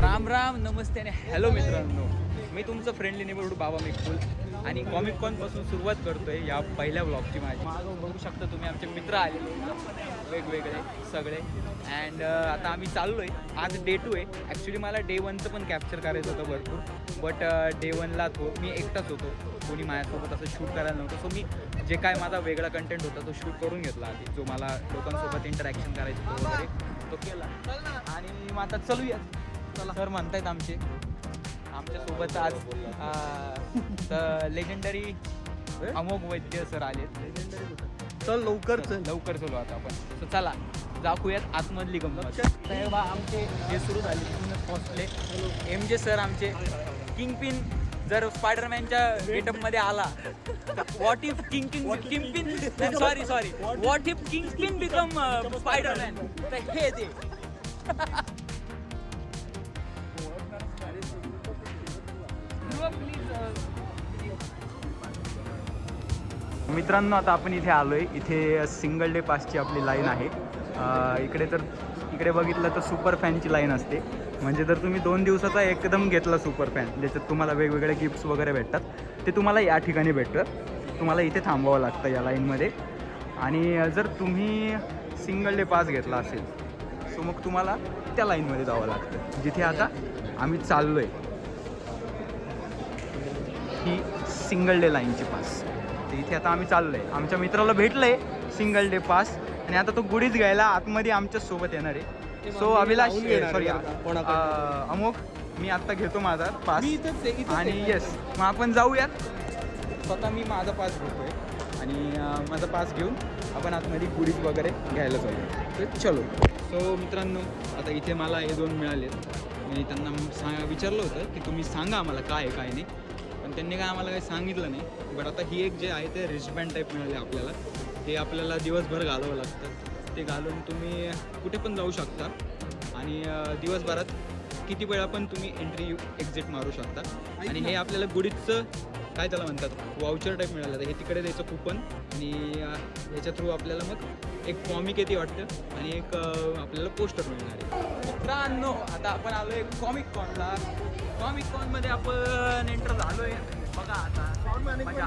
राम राम नमस्ते आणि हॅलो मित्रांनो. मी तुमचं फ्रेंडली नेबरहूड बाबा मिकुल आणि कॉमिक कॉनपासून सुरुवात करतोय या पहिल्या ब्लॉगची माझी. मागं बघू शकता तुम्ही आमचे मित्र आलेले. वेगवेगळे सगळे. अँड आता आम्ही चाललो आहे आज डे टू आहे. ॲक्च्युली मला डे वनचं पण कॅप्चर करायचं होतं भरपूर. बट डे वनला तो मी एकटाच होतो. कोणी माझ्यासोबत असं शूट करायला नव्हतं. सो मी जे काय माझा वेगळा कंटेंट होता तो शूट करून घेतला आधी. जो मला लोकांसोबत इंटरॅक्शन करायचं होतं वगैरे तो केला. आणि मग आता चलूया चला. सर म्हणतायत आमचे. आमच्यासोबत आज लेजेंडरी अमोघ वैद्य सर आले चल लवकर चल. लवकर चलू आता आपण. तर चला दाखवूयात आतमधली गंमत. बा आमचे जे सुरू झाले तिथूनच पोहोचले. एम जे सर आमचे किंग पिन जर स्पायडरमॅनच्या गेटअपमध्ये आला what if kingpin kingpin sorry sorry what if kingpin become Spiderman तर हे ते मित्रांनो आता आपण इथे आलोय. इथे सिंगल डे पासची आपली लाईन आहे. इकडे तर इकडे बघितलं तर सुपर फॅनची लाईन असते. म्हणजे जर तुम्ही दोन दिवसाचा एकदम घेतला सुपर फॅन ज्याच्यात तुम्हाला वेगवेगळे गिफ्ट्स वगैरे भेटतात ते तुम्हाला या ठिकाणी भेटतं तुम्हाला इथे थांबावं लागतं या लाईनमध्ये आणि जर तुम्ही सिंगल डे पास घेतला असेल सो मग तुम्हाला त्या लाईनमध्ये जावं लागतं. जिथे आता आम्ही चाललो आहे ही सिंगल डे लाईनची पास तर इथे आता आम्ही चाललो आहे आमच्या मित्राला भेटलं आहे सिंगल डे पास आणि आता तो गुढीच घ्यायला आतमध्ये आमच्यासोबत येणार आहे. So Abhilash sorry. अमोक मी आत्ता घेतो माझा पास आणि. येस मग आपण जाऊयात. स्वतः मी माझा पास घेतोय. आणि माझा पास घेऊन आपण आतमध्ये गुढीज वगैरे घ्यायला जाऊया तर चलो. सो मित्रांनो आता इथे मला हे दोन मिळालेत. मी त्यांना सांगा विचारलं होतं की तुम्ही सांगा आम्हाला काय आहे काय नाही. पण त्यांनी काय आम्हाला काही सांगितलं नाही. बट आता ही एक जे आहे ते रिस्बँड टाईप मिळाले आपल्याला. ते आपल्याला दिवसभर घालावं लागतं. ते घालून तुम्ही कुठे पण जाऊ शकता. आणि दिवसभरात किती वेळा पण तुम्ही एंट्री एक्झिट मारू शकता. आणि हे आपल्याला गुढीचं काय त्याला म्हणतात? वाउचर टाईप मिळालं. हे तिकडे द्यायचं कुपन आणि अं, याच्या थ्रू आपल्याला मग एक कॉमिक येते वाटतं? आणि एक आपल्याला पोस्टर मिळणार आहे. मित्रांनो आता आपण आलोय कॉमिक कॉनला कॉमिक कॉनमध्ये आपण एंटर झालोय. बघा आता. मजा.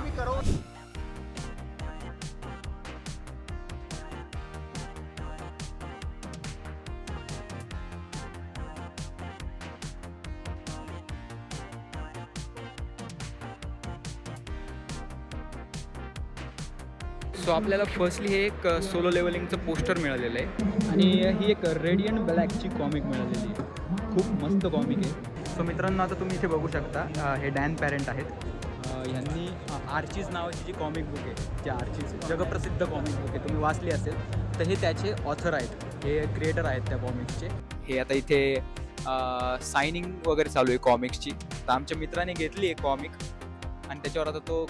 सो आपल्याला फर्स्टली हे एक सोलो लेवलिंगचं पोस्टर मिळालेलं आहे. आणि ही एक रेडियंट ब्लॅकची कॉमिक मिळालेली आहे. खूप मस्त कॉमिक आहे. सो मित्रांनो आता तुम्ही इथे बघू शकता हे डॅन पॅरेंट आहेत. अ, ह्यांनी आर्चीज नावाची जी कॉमिक बुक आहे जे आर्चीज जगप्रसिद्ध कॉमिक बुक आहे तुम्ही वाचली असेल तर हे त्याचे ऑथर आहेत. हे क्रिएटर आहेत त्या कॉमिक्सचे हे आता इथे सायनिंग वगैरे चालू आहे कॉमिक्सची तर आमच्या मित्राने घेतली आहे कॉमिक आणि त्याच्यावर आता तो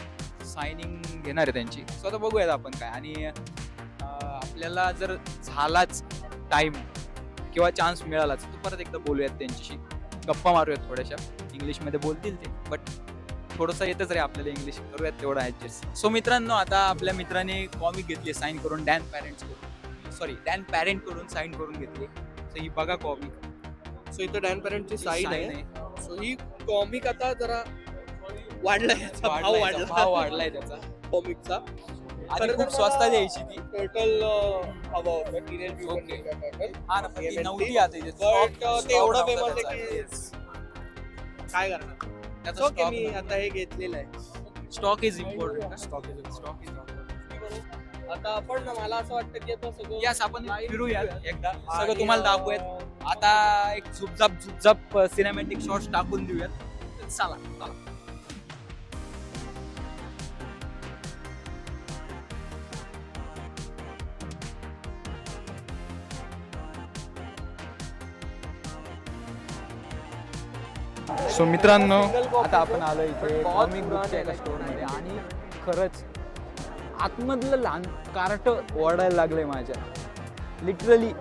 सायनिंग घेणार आहे त्यांची. सो आता बघूयात आपण काय. आणि आपल्याला जर झालाच टाईम किंवा चान्स मिळालाच तर परत एकदा बोलूयात त्यांच्याशी. गप्पा मारूयात थोड्याशा. इंग्लिशमध्ये बोलतील ते. बट थोडंसं येतच रे आपल्याला इंग्लिश करूयात तेवढं ॲडजस्ट सो मित्रांनो आता आपल्या मित्राने कॉमिक घेतली साईन करून डॅन पॅरेंट्स करून सॉरी डॅन पॅरेंटकडून साईन करून घेतली. सो ही बघा कॉमिक सो इथं डॅन पॅरेंटची साईन आहे. सो ही कॉमिक आता जरा वाढलाय वाढलाय त्याचा. कॉमिकचा आधी खूप तर स्वस्तात मला- यायची ती. टर्टल हवा होता. टिरेल Okay. टर्टल हा ना पण ती. नव्हती आता इथे. But, Stock- ते एवढं नव्हता famous आहे. की-. काय करणार? त्याचा ओके stock मी नव्हता. आता हे घेतलेलं आहे. Stock is important stock is stock is आता आपण ना मला असं वाटतं की आता सगळं यस आपण फिरूया एकदा. आणि, सगळं तुम्हाला अं, दाखवूयात. आता एक झुपझाप झुपझाप सिनेमॅटिक शॉट्स टाकून देऊयात. चला चला. सो मित्रांनो आता आपण आलो इथे कॉमिक बुकच्या एका स्टोअरमध्ये आणि खरंच आतमधलं लहान कार्ट ओरडायला लागलंय माझ्या. लिटरली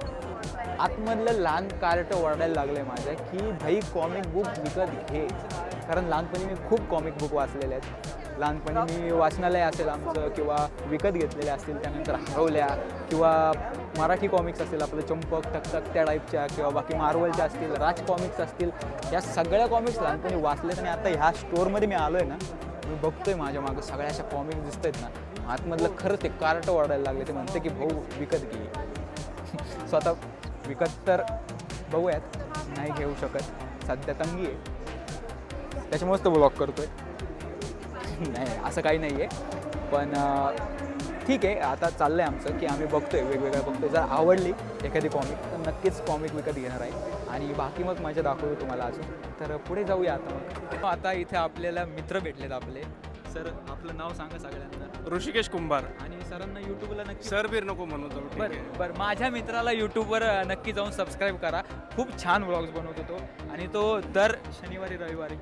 आतमधलं लहान कार्ट ओरडायला लागलंय माझ्या की भाई कॉमिक बुक विकत घे. कारण लहानपणी मी खूप कॉमिक बुक वाचलेले आहेत. लहानपणी मी वाचनालय असेल आमचं किंवा विकत घेतलेले असतील त्यानंतर हरवल्या किंवा मराठी कॉमिक्स असतील आपलं चंपक टकटक त्या टाईपच्या किंवा बाकी मार्वलच्या असतील राज कॉमिक्स असतील या सगळ्या कॉमिक्स लहानपणी वाचलेत आणि आता ह्या स्टोअरमध्ये मी आलो आहे ना मी बघतोय माझ्या मागं सगळ्या अशा कॉमिक्स दिसत आहेत ना. आतमधलं खरंच ते कार्ट वाढायला लागले ते म्हणते की भाऊ विकत घे. स्वतः विकत तर बघूयात नाही घेऊ शकत सध्या तंगी आहे. त्याच्यामुळेच तो ब्लॉक करतोय. नाही असं काही नाही आहे पण ठीक आहे आता चाललं आहे आमचं की आम्ही बघतोय वेगवेगळ्या बघतोय. जर आवडली एखादी कॉमिक तर नक्कीच कॉमिक विकत घेणार आहे. आणि बाकी मग माझ्या दाखवतो तुम्हाला अजून. तर पुढे जाऊया आता मग. आता इथे आपल्याला मित्र भेटलेत आपले. सर आपलं नाव सांगा सगळ्यांना. ऋषिकेश कुंभार. आणि सरांना यूट्यूबला नक्की सर बीर नको म्हणू जाऊ ठीक बरं. बरं. माझ्या मित्राला यूट्यूबवर नक्की जाऊन सबस्क्राईब करा. खूप छान व्लॉग्स बनवतो तो. आणि तो दर शनिवारी रविवारी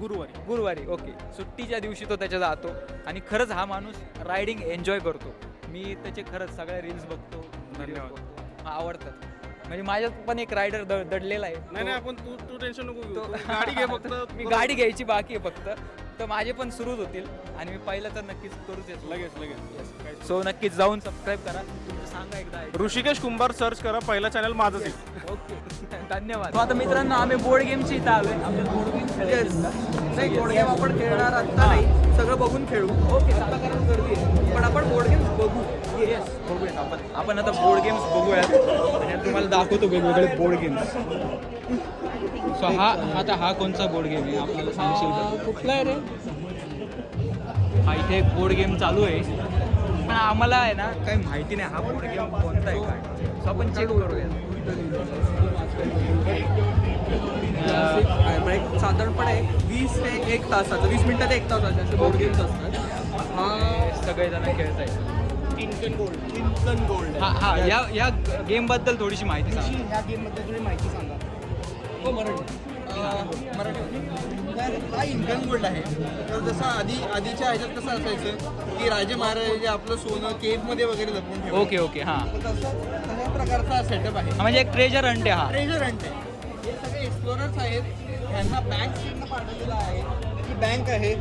गुरुवारी. गुरुवारी ओके. सुट्टीच्या दिवशी तो त्याच्या जातो आणि खरंच हा माणूस रायडिंग एन्जॉय करतो. मी त्याचे खरंच सगळ्या रील्स बघतो धन्यवाद. बघतो. हा, आवडतात. म्हणजे माझ्यात पण एक रायडर दडलेला आहे. नाही नाही आपण तू तू टेन्शन नको घेऊ. तो- तू गाडी घे फक्त. मी गाडी घ्यायची बाकी आहे फक्त. तर माझे पण सुरूच होतील आणि मी पहिलं तर नक्कीच करूच येतो. लगेच लगेच. सो नक्कीच जाऊन सबस्क्राईब करा. तुमचं सांगा एकदा ऋषिकेश कुंभार सर्च करा पहिला चॅनल माझंच आहे. ओके धन्यवाद. आता मित्रांनो आम्ही बोर्ड गेमची इथं आलोय. आपल्याला बोर्ड गेम खेळायचे नाही बोर्ड गेम आपण खेळणार आता नाही. सगळं बघून खेळू. ओके आता कारण गर्दी आहे. पण आपण बोर्ड गेम्स बघू. येस बघूयात आपण. आपण आता बोर्ड गेम्स बघूयात. तुम्हाला दाखवतो वेगवेगळे बोर्ड गेम्स सो हा आता हा कोणता बोर्ड गेम आहे? आपल्याला सांगशील का? कुठला आहे रे? हा इथे एक बोर्ड गेम चालू आहे. पण आम्हाला आहे ना काही माहिती नाही हा बोर्ड गेम कोणता आहे काय. सो आपण चेक करूया. साधारणपणे वीस ते एक तासाचं वीस मिनिटात एक तासाचे असे बोर्ड गेम्स असतात. हा सगळेजण खेळत आहेत टिंकन गोल्ड टिंकन गोल्ड हा हा या या गेमबद्दल थोडीशी माहिती सांग. ह्या गेमबद्दल थोडी माहिती सांगा. हो मराठी. मराठी. हा इन्कन गोल्ड आहे? तर जसं आधी आधीच्या ह्याच्यात कसं असायचं की राजे महाराजे आपलं सोनं केव्हमध्ये वगैरे लपवून ठेवायचे. ओके ओके हां. तर तसं तशा प्रकारचा सेटअप आहे. हा, म्हणजे एक ट्रेजर हंट आहे हा. ट्रेजर हंट आहे. हे सगळे एक्सप्लोरर्स आहेत. ह्यांना बँक पाठवलेलं आहे. ही बँक आहे.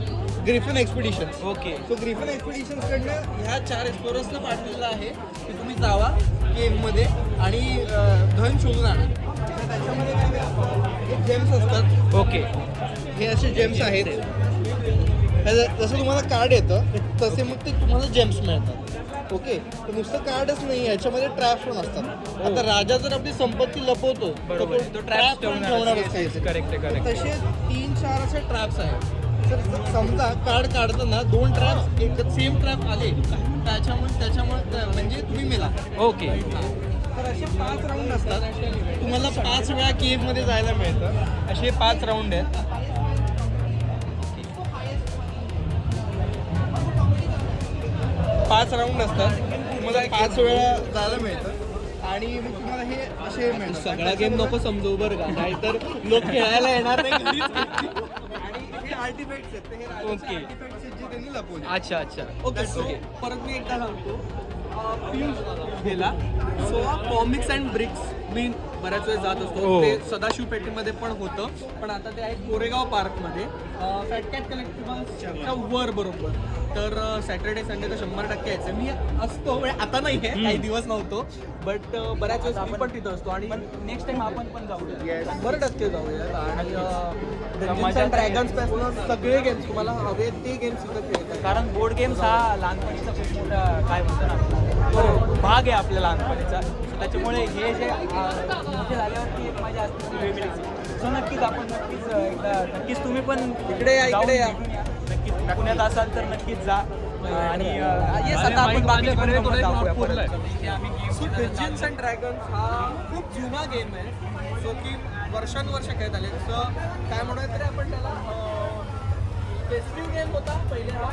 Griffon expedition okay so Griffon एक्सपिडिशन्सकडनं ह्या चार एक्सप्लोरर्सला पाठवलेलं आहे की तुम्ही जावा केव्हमध्ये आणि धन शोधून आणा. त्याच्यामध्ये काय? हे जेम्स असतात. ओके हे असे जेम्स आहेत. हे जसं तुम्हाला कार्ड येतं तसे मग ते तुम्हाला जेम्स मिळतात. ओके तर नुसतं कार्डच नाही याच्यामध्ये ट्रॅप्स पण असतात. आता राजा जर आपली संपत्ती लपवतो तो ट्रॅप ठेवणारच करेक्ट तसे तीन चार असे ट्रॅप्स आहेत. समजा कार्ड काढताना दोन ट्रॅप्स एक सेम ट्रॅप आले. त्याच्यामुळे त्याच्यामुळे त्या- म्हणजे तुम्ही मेला. ओके. तर असे पाच राऊंड असतात. तुम्हाला पाच वेळा केव्हमध्ये जायला मिळतं. असे पाच राऊंड आहेत. पाच राऊंड असतात. तुम्हाला पाच वेळा जायला मिळतं. आणि मग तुम्हाला हे असे मिळतात. सगळा गेम नको समजू बरं का. नाहीतर लोक खेळायला येणार नाही. हे आर्टिफॅक्ट्स आहेत. ते हे राजाचे Okay. artifacts आहेत जे त्यांनी लपवले. अच्छा अच्छा. ओके सो परत मी एकदा सांगतो. पियुष गेला. सो कॉमिक्स अँड ब्रिक्स मी बऱ्याच वेळेस जात असतो. हो. ते सदाशिव पेठेमध्ये पण होतं. पण आता ते आहे कोरेगाव पार्कमध्ये. फॅटकॅट कलेक्टिव्हच्या वर बरोबर. तर सॅटर्डे संडे तर शंभर टक्के यायचं. मी असतो म्हणजे आता नाही आहे काही दिवस नव्हतो. बट बऱ्याच वेळेस मी पण तिथं असतो. आणि नेक्स्ट टाइम आपण पण जाऊया शंभर टक्के जाऊया आणि ड्रॅगन्सपासून सगळे गेम्स तुम्हाला हवे ते गेम्स इथं खेळतात कारण बोर्ड गेम्स हा लहानपणीचा खूप मोठा काय म्हणतो ना तो भाग आहे आपल्या लहानपणीचा. त्याच्यामुळे हे जे मोठे झाल्यावरती एक मजा असते वेगळीच सो नक्कीच आपण नक्कीच एकदा नक्कीच तुम्ही पण इकडे या, इकडे या. नक्कीच पुण्यात असाल तर नक्कीच जा. आणि येस आता आपण पिजन्स अँड ड्रॅगन्स हा खूप जुना गेम आहे. जो की वर्षानुवर्ष खेळत आले जसं काय म्हणूया तरी आपण त्याला फेस्टिव्ह गेम होता पहिले हा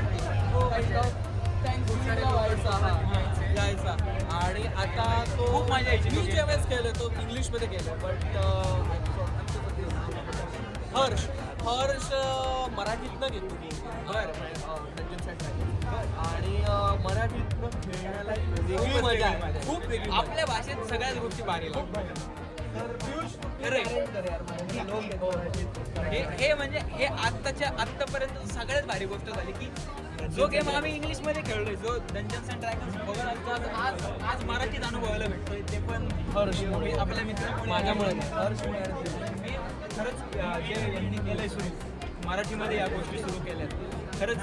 यायचा. आणि आता खूप मजा यायची तो मी. ज्यावेळेस खेळलो तो इंग्लिशमध्ये केलं बट हर्ष हर्ष अं, मराठीतनं घेतो आणि अं, मराठीतनं खेळायला वेगळी मजा आहे. खूप वेगळी. आपल्या भाषेत सगळ्याच गोष्टी भारी लागतात. हे हे म्हणजे हे आत्ताच्या आत्तापर्यंत सगळ्यात भारी गोष्ट झाली की जो गेम आम्ही इंग्लिशमध्ये खेळलोय जो डंजन्स अँड ड्रॅगन्स बघा आज आज आज मराठीत अनुभवायला भेटतोय ते पण आपल्या मित्रामुळे माझ्यामुळे. हर्षमुळे मी खरंच जे यांनी केलंय सुरू मराठीमध्ये या गोष्टी सुरू केल्यात. खरंच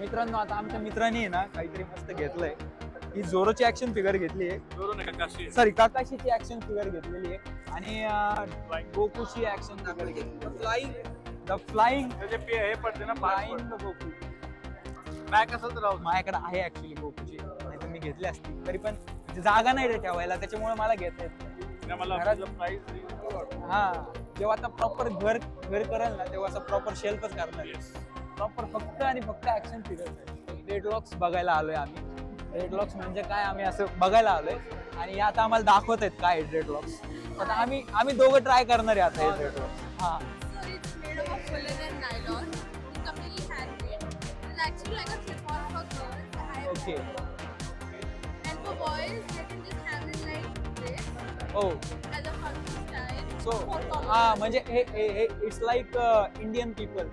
मित्रांनो आता आमच्या मित्रांनी आहे ना काहीतरी मस्त घेतलंय. ही जोरोची ऍक्शन फिगर घेतली आहे. सॉरी काकाशीची ऍक्शन फिगर घेतलेली आहे. आणि गोकुची ऍक्शन फिगर घेतली फ्लाइंग द पे हे पडते ना फ्लाइंग द गोकू बॅक असेल तर. माझ्याकडे आहे ऍक्च्युली गोकुची नाही तर मी घेतली असती. तरी पण जागा नाही रे ठेवायला त्याच्यामुळे मला घेता येत नाही. हा. जेव्हा आता प्रॉपर घर घर करेल ना तेव्हा असं प्रॉपर शेल्फच करणार. प्रॉपर फक्त आणि फक्त ऍक्शन फिगर्स आहेत. रेड लॉक्स बघायला आलोय आम्ही. रेड लॉक्स म्हणजे काय? आम्ही असं बघायला आलोय. आणि या आता आम्हाला दाखवत आहेत काय रेड लॉक्स आता आम्ही आम्ही दोघं ट्राय करणार आहे आता रेड लॉक्स हा. ओके हा oh. ah, म्हणजे हे it's like Indian people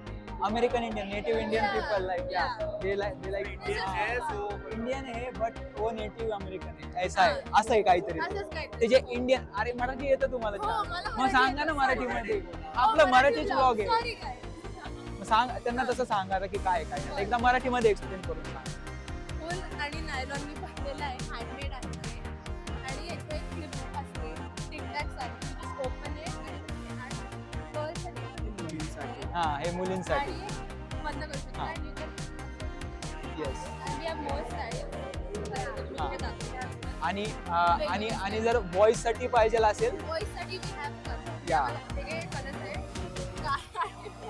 American Indian native Indian people like या yeah. They like they like Indian आहे सो इंडियन आहे बट वो नेटिव्ह अमेरिकन आहे ऐसा आहे असं आहे काहीतरी असंच काहीतरी. ते जे इंडियन अरे मराठी येतं तुम्हाला हो, छान. मला मग मराठी सांगा ना येतं. मराठीमध्ये Oh, आपलं मराठी मराठीच. ब्लॉग आहे Sorry guys. मग सांग त्यांना तसं सांगा की काय काय आहे. एकदा मराठीमध्ये एक्सप्लेन करून सांग Wool आणि नायलॉन मी पाहिलेलं आहे हँडमेड हा हे मुलींसाठी. हा. येस आणि हा. आणि आणि आणि जर बॉईजसाठी पाहिजे असेल. या.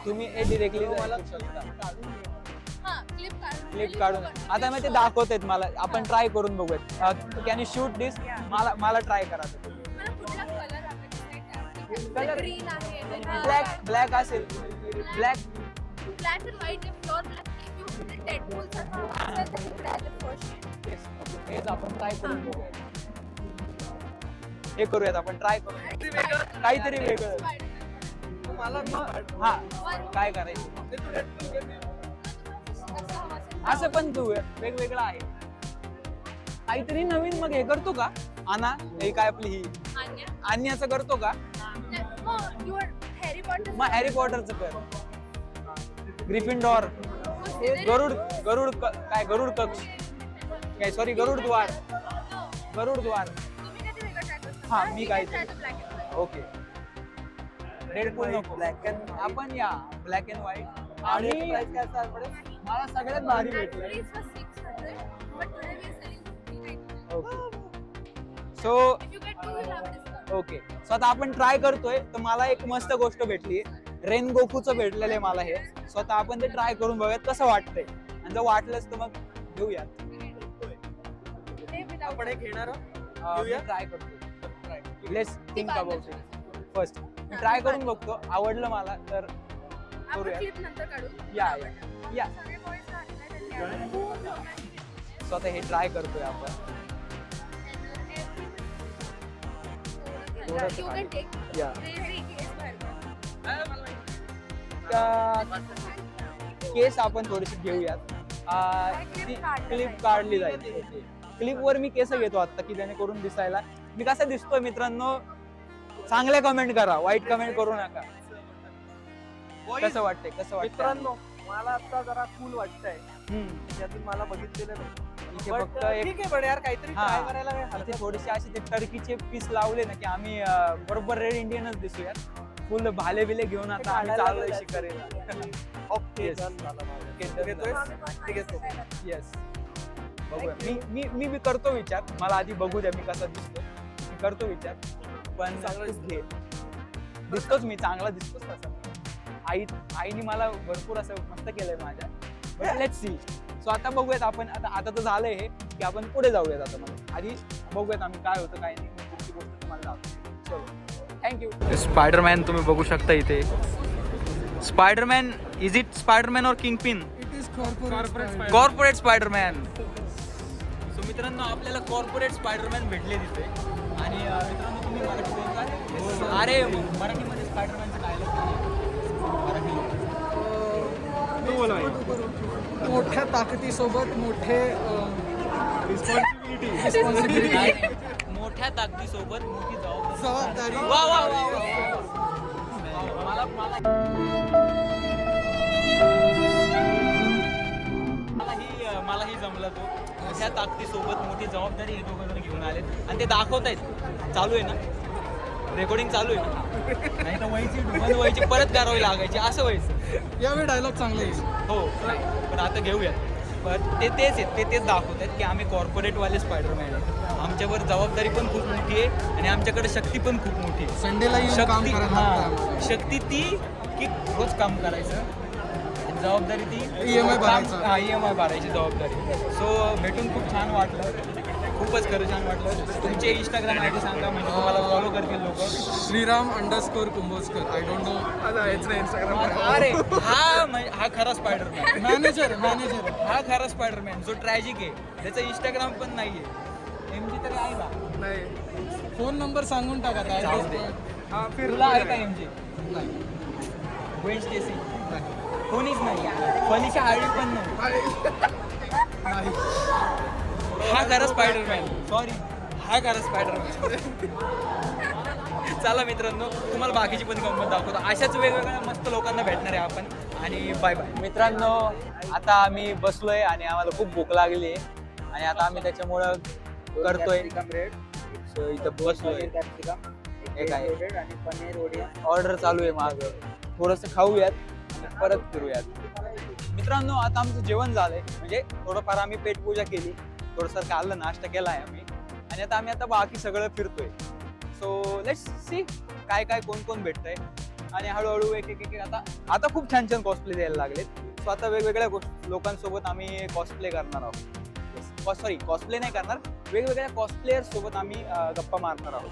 तुम्ही हे डिरेक्टली काढून. क्लिप काढून आता मी ते दाखवत आहेत मला. आपण ट्राय करून बघूयात. कॅन यू शूट दिस मला मला ट्राय करा मला. ब्लॅक ब्लॅक असेल. ब्लॅक Black and white आहे, pure black. If you put it Deadpool सारखं असेल तर इकडे आहे the first shade. हेच आपण ट्राय करून बघूयात हे करूयात आपण ट्राय करूयात. काहीतरी वेगळं Spider-Man. मला हा. काय करायचं? असं पण तू वेगवेगळं आहे. काहीतरी नवीन मग हे करतो का? आना हे काय आपली ही? आणि आणि असं करतो का? मग you are. मग हॅरी पॉटरचं कर. ग्रिफिन डॉर गरुड गरुड क- काय गरुड कक्ष. काय सॉरी गरुड द्वार. गरुड द्वार? हा, मी काय. ओके रेड फुल नको ब्लॅक अँड आपण या. ब्लॅक अँड व्हाईट आणि मला सगळ्यात भारी भेटलं. Actually, it's for 600, but today we are selling 399. Okay so okay. So आता आपण ट्राय करतोय तर मला एक मस्त गोष्ट भेटली. रेन गोकूचं भेटलेलं आहे मला हे. सो आता आपण ते ट्राय करून बघूयात कसं वाटतंय. आणि जर वाटलंच तर मग घेऊयात. आपण एक घेणार? ट्राय करतो let's think about. It first try करून बघतो. आवडलं मला तर करूया. clip नंतर काढू. या या. सो आता हे ट्राय करतोय आपण. घेतलं. You can take. या. ते case बाहेर काढ. केस आपण थोडीशी घेऊयात. clip काढलं क्लिप काढली जाईल. क्लिप वर मी केस घेतो आता की त्याने करून दिसायला. मी कसा दिसतोय मित्रांनो? चांगले कमेंट करा. वाईट कमेंट करू नका. कसं वाटतंय? कसं वाटतंय? मित्रांनो मला आता जरा कूल वाटतंय. हम्म. यातून मला बघितलेलं नाही. इथे But, फक्त एक ठीक आहे पण यार काहीतरी हा. ट्राय करायला काय इथे हरकत थोडेसे असे ते टर्कीचे पीस लावले ना की आम्ही अं, बरोबर रेड इंडियनच दिसूयात फुल भाले बिले घेऊन आता आम्ही चाललोय शिकारीला. Okay Yes. घेतोय? ठीक आहे. येस बघूया. मी मी मी मी करतो विचार. मला आधी बघू द्या मी कसा दिसतो मी करतो विचार. पण चांगला घे दिसतोच मी चांगला दिसतोच तसा. आई आईने मला भरपूर असं मस्त केलंय माझ्या. लेट सी सो आता बघूयात आपण आता आता तर झालंय हे की आपण पुढे जाऊयात आता मला आधी बघूयात आम्ही काय होतं काय नाही पुढची गोष्ट तुम्हाला दाखवतो. चलो थँक्यू स्पायडरमॅन तुम्ही बघू शकता इथे. स्पायडरमॅन इज इट स्पायडरमॅन और Kingpin it is corporate Spiderman so मित्रांनो आपल्याला कॉर्पोरेट स्पायडरमॅन भेटले तिथे. आणि मित्रांनो तुम्ही मराठी बोलता अरे मराठीमध्ये स्पायडरमॅनचं डायलॉग मोठ्या ताकदीसोबत मोठे रिस्पॉन्सिबिलिटी रिस्पॉन्सिबिलिटी मोठ्या ताकदीसोबत मोठी जबाबदारी. वा वा वा वा. मला मला. मलाही जमला तो. मोठ्या ताकदीसोबत मोठी जबाबदारी हे दोघं जण घेऊन आले आणि ते दाखवत आहेत चालू आहे ना? रेकॉर्डिंग चालू आहे. नाही तर व्हायची बंद व्हायची परत गारवावी लागायची. असं व्हायचं. यावेळी डायलॉग चांगला येईल. हो. नाही पण आता घेऊयात. पण ते तेच आहेत. ते तेच दाखवत आहेत की आम्ही कॉर्पोरेटवाले स्पायडरमॅन आहे आमच्यावर जबाबदारी पण खूप मोठी आहे आणि आमच्याकडे शक्ती पण खूप मोठी आहे. संडेला शक्ती हा. शक्ती ती की रोज काम करायचं. जबाबदारी ती काम- भरायचा. हा ई एम आय भरायची जबाबदारी. सो भेटून खूप छान वाटलं. खूपच खरं छान वाटलं. तुमचे इंस्टाग्राम आय डी सांगा म्हणजे तुम्हाला फॉलो करतील लोक. Shriram underscore Kumbhojkar. I don't know अरे हा म्हणजे- हा खरा स्पायडरमॅन मॅनेजर मॅनेजर हा खरा स्पायडरमॅन जो ट्रॅजिक आहे. त्याचं इंस्टाग्राम पण नाहीये. एम जी तरी आहे का नाही. फोन नंबर सांगून टाका काय जाऊ दे. तुला आहे का एम जी नाही वेन स्टेसी कोणीच नाही. फनीच्या हाळी पण नाही. नाही. हा खरा स्पायडरमॅन सॉरी हा खरा स्पायडरमॅन चला मित्रांनो तुम्हाला बाकीची पण गंमत दाखवतो. अशाच वेगवेगळ्या मस्त लोकांना भेटणार आहे आपण. आणि बाय बाय मित्रांनो आता आम्ही बसलोय आणि आम्हाला खूप भूक लागली आहे. आणि आता आम्ही त्याच्यामुळं करतोय. इथं बसलोय. एक आहे ऑर्डर चालू आहे माग. थोडस खाऊयात परत फिरूयात. मित्रांनो आता आमचं जेवण झालंय. म्हणजे थोडंफार आम्ही पेटपूजा केली. थोडंसं खाल्लं नाश्ता केला आहे आम्ही. आणि आता आम्ही आता बाकी सगळं फिरतोय. सो लेट्स सी काय काय कोण कोण भेटतंय. आणि हळूहळू एक एक एक आता आता खूप छान छान कॉस्प्ले द्यायला लागलेत. सो आता वेगवेगळ्या गोष्ट लोकांसोबत आम्ही कॉस्प्ले करणार आहोत. सॉरी कॉस्प्ले नाही करणार. वेगवेगळ्या कॉस्प्लेअर सोबत आम्ही गप्पा मारणार आहोत.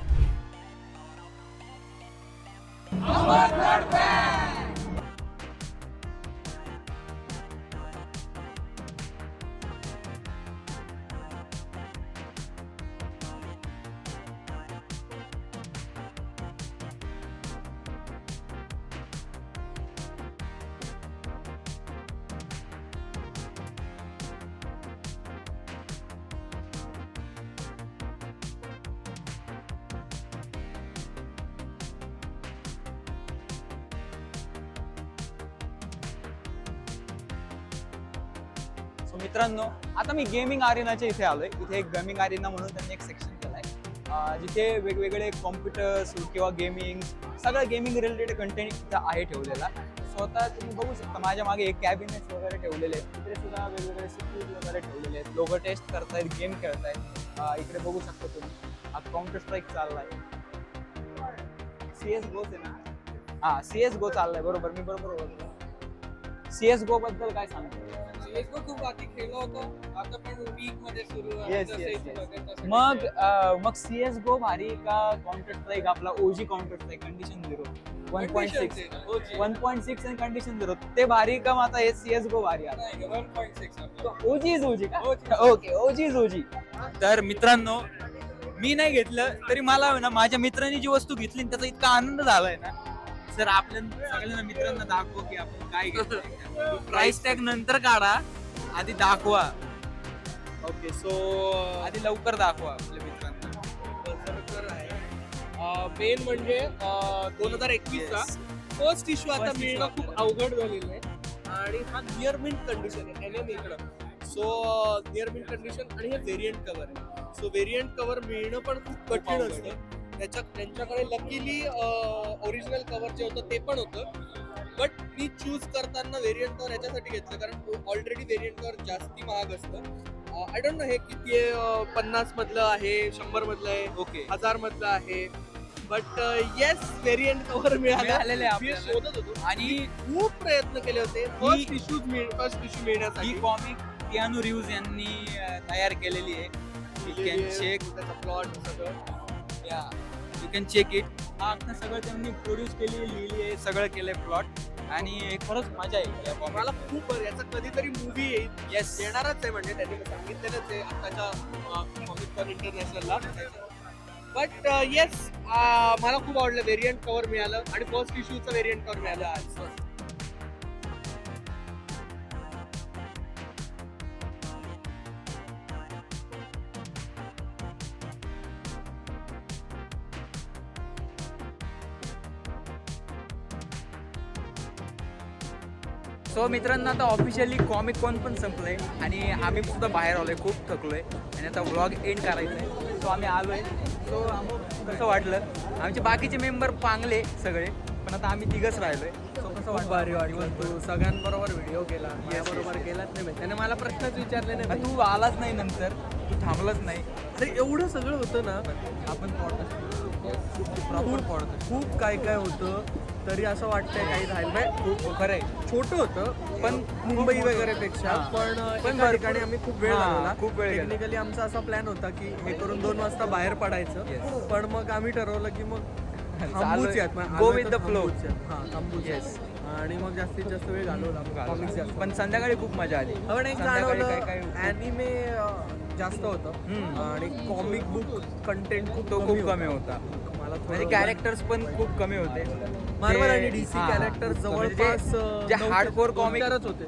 सो मित्रांनो आता मी गेमिंग आरिनाच्या इथे आलोय. इथे एक गेमिंग आरिना म्हणून त्यांनी एक सेक्शन केलं आहे जिथे वेगवेगळे कॉम्प्युटर्स किंवा गेमिंग सगळं गेमिंग रिलेटेड कंटेंट इथं आहे ठेवलेला. स्वतः तुम्ही बघू शकता माझ्या मागे एक कॅबिनेट्स वगैरे ठेवलेले आहेत. तिकडे सुद्धा वेगवेगळे सीपीयू वगैरे ठेवलेले आहेत. लोक टेस्ट करतायत गेम खेळतायत. इकडे बघू शकता तुम्ही. हा काउंटर स्ट्राईक आहे सी एस गोच आहे ना? हा सी एस गो चाललाय. बरोबर मी बरोबर बोलतो सी एस गो बद्दल काय सांगतो? CS:GO खूप आधी खेळलो होतो आता पण वीकमध्ये सुरू आहे. Yes, जसं yes, इथे yes. बघेल तसं मग. अं, मग सी एस गो भारी का काउंटर स्ट्राईक आपला OG counter strike condition zero one point six. One point six आणि कंडिशन झिरो ते भारी का मग आता हे सी एस गो भारी आता नाही, 1.6 आपलं. ओजी इज ओजी का OG. Okay OG is OG तर मित्रांनो मी नाही घेतलं तरी मला ना माझ्या मित्रांनी जी वस्तू घेतली ना, त्याचा इतका आनंद झालाय ना सर आपल्या सगळ्यांना मित्रांना दाखव की आपण काय प्राइस टॅग नंतर काढा आधी दाखवा. ओके सो आधी लवकर दाखवा आपल्या मित्रांना. मेन म्हणजे दोन हजार एकवीसचा फर्स्ट इश्यू आता मिळणं खूप. अवघड झालेलं आहे. आणि हा नियर मिंट कंडिशन आहे एन एम इकडं सो नियर मिंट कंडिशन आणि हे व्हेरियंट कव्हर आहे. सो व्हेरियंट कव्हर मिळणं पण खूप कठीण असतं. त्याच्या त्यांच्याकडे लकीली ओरिजिनल कव्हर जे होतं ते पण होतं. बट मी चूज करताना व्हेरियंट कव्हर याच्यासाठी घेतलं कारण ऑलरेडी व्हेरियंट कव्हर जास्ती महाग असतं. आय डोंट नो हे किती पन्नास मधलं आहे शंभर मधलं आहे ओके हजार मधलं आहे. बट येस व्हेरियंट कव्हर मिळालं. मिळालेलं. शोधत होतो. आणि खूप प्रयत्न केले होते. फर्स्ट इश्यूज फर्स्ट इश्यू ही मिळण्यासाठी. कॉमिक कियानू रिव्ह्यूज यांनी तयार केलेली आहे. यू कॅन चेक प्लॉट सगळं. या यू कॅन चेक इट हा आता सगळं त्यांनी प्रोड्यूस केली लिहिली आहे सगळं केलंय प्लॉट आणि खरंच मजा येईल या. मला खूप याचा कधीतरी मूवी येईल. Yes. येणारच आहे म्हणजे त्यांनी सांगितलेलंच आहे. आताच्या इंटरनॅशनलला बट येस मला खूप आवडलं व्हेरियंट कव्हर मिळालं. आणि फर्स्ट इश्यूचं व्हेरियंट कव्हर मिळालं. आज सो मित्रांनो आता ऑफिशियली कॉमिक कॉन पण संपलंय आणि आम्ही सुद्धा बाहेर आलोय खूप थकलोय. आणि आता व्लॉग एंड करायचा आहे सो आम्ही आलोय. सो आम्हाला कसं वाटलं? आमचे बाकीचे मेंबर पांगले सगळे पण आता आम्ही तिघच राहिलोय. सो कसं वाटलं? भारी वाटलं. तू सगळ्यांबरोबर व्हिडिओ केला. माझ्याबरोबर केलाच नाही. त्याने मला प्रश्नच विचारले नाही. तू आलाच नाही नंतर. तू थांबलाच नाही. एवढं सगळं होतं ना आपण पडतो खूप काय काय होतं तरी असं वाटतंय काही राहिलं नाही. खूप खरं आहे. छोटं होतं पण मुंबई वगैरे पेक्षा हां. पण पण ठिकाणी आम्ही खूप वेळ घालवला. खूप वेळ. टेक्निकली आमचा असा प्लॅन होता की हे करून दोन वाजता बाहेर पडायचं. पण मग आम्ही ठरवलं की मग यात. हां थांबूच Yes. यात. आणि मग जास्तीत जास्त वेळ घालवला. पण संध्याकाळी खूप मजा आली. पण एक जाणवलं अॅनिमे जास्त होतं. आणि कॉमिक बुक कंटेंट खूप तो खूप कमी होता. मला म्हणजे कॅरेक्टर्स पण खूप कमी होते. मार्वल आणि डीसी. कॅरेक्टर म्हणजे जवळपास जे- हार्डकोर कॉमिक होते.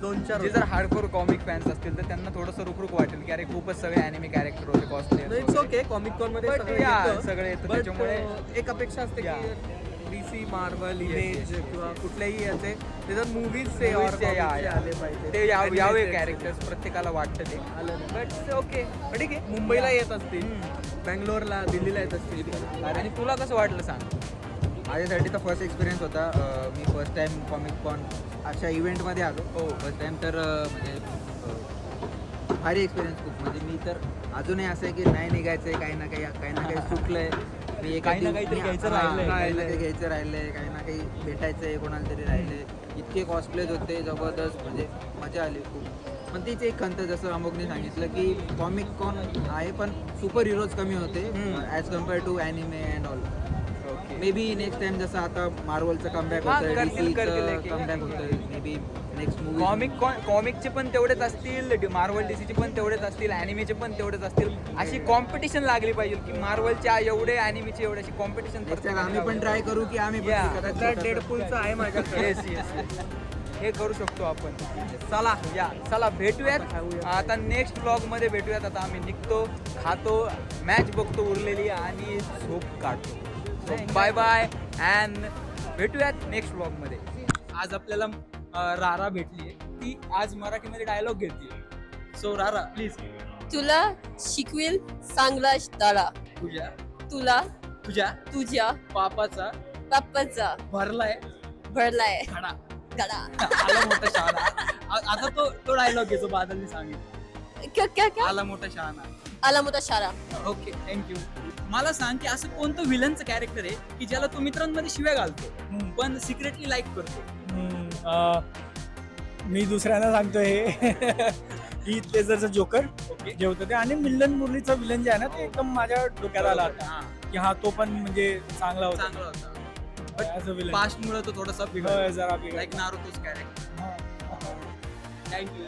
दोन चार जे. जर हार्डकोर कॉमिक फॅन्स असतील तर त्यांना थोडंसं रुखरुख वाटेल की अरे खूपच सगळे अॅनिमे कॅरेक्टर होते कॉस्टली इट्स ओके कॉमिक कॉनमध्ये सगळं येतं. त्याच्यामुळे- एक अपेक्षा असते की Yeah. DC Marvel image. किंवा कुठल्याही याचे त्याच्यात मूवीज ते. आले पाहिजे. ते यावे. कॅरेक्टर्स प्रत्येकाला वाटतं ते. आलं. बट ओके ठीक आहे. मुंबईला येत असतील. बँगलोरला दिल्लीला येत असतील. आणि तुला कसं वाटलं सांग? माझ्यासाठी तर फर्स्ट एक्सपिरियन्स होता. मी फर्स्ट टाइम कॉमिक कॉन अशा इव्हेंटमध्ये आलो. हो. फर्स्ट टाइम तर म्हणजे भारी एक्सपिरियन्स खूप. म्हणजे मी तर अजूनही असं आहे की नाही निघायचं आहे काही ना काही काही ना काही चुकलंय. मी काही ना काहीतरी घ्यायचं राहिलंय. काही ना काही घ्यायचं राहिलंय काही ना काही भेटायचं आहे कोणाला तरी राहिले इतके कॉस्टलेज होते जबरदस्त म्हणजे मजा आली खूप. पण तीच एक खंत जसं अमोकने सांगितलं की कॉमिक कॉन आहे पण सुपर हिरोज कमी होते. As compare to anime and all may be next time जसं आता मार्वलचं कमबॅक हा, डीसीचं कमबॅक होतंय मे बी नेक्स्ट कॉमिक कॉमिकचे पण तेवढेच असतील मार्वल डीसीचे पण तेवढेच असतील अॅनिमेचे पण तेवढेच असतील. अशी कॉम्पिटिशन लागली पाहिजे की मार्वलच्या एवढे अॅनिमेचे एवढे अशी कॉम्पिटिशन आम्ही पण ट्राय करू की आम्ही डेडपूलचं आहे माझ्याकडे. येस येस हे करू शकतो आपण. चला या. चला भेटूयात. आता नेक्स्ट ब्लॉगमध्ये भेटूयात. आता आम्ही निघतो खातो मॅच बघतो उरलेली आणि झोप काढतो. बाय बाय अँड भेटूयात नेक्स्ट ब्लॉगमध्ये आज आपल्याला रारा भेटली ती आज मराठीमध्ये डायलॉग घेतली सो रारा प्लीज तुला शिकवेल चांगला तारा तुझ्या तुला तुझ्या तुझ्या पापाचा बाप्पाचा भरलाय. भरलाय. खडा आला मोठा शहाणा. आता तो तो डायलॉग घेतो बादलने सांगितलं. क्या क्या क्या? आला मोठा शहाणा. आला मोठा शारा ओके थँक्यू मला सांग की असं कोणतं विलनचं कॅरेक्टर आहे की ज्याला तू मित्रांमध्ये शिव्या घालतो? पण सिक्रेटली लाईक करतो. मी दुसऱ्यांना सांगतो हे ही लेझरचं जोकर जे होतं ते. आणि मिल्लन मुरलीचं विलन जे आहे ना ते एकदम माझ्या डोक्यात आला होता. की हा तो पण म्हणजे चांगला होता. चांगला पास्ट मुळे तो थोडासा होय, बिघडला. जरा. लाईक नारुतोच कॅरेक्टर हा. Thank you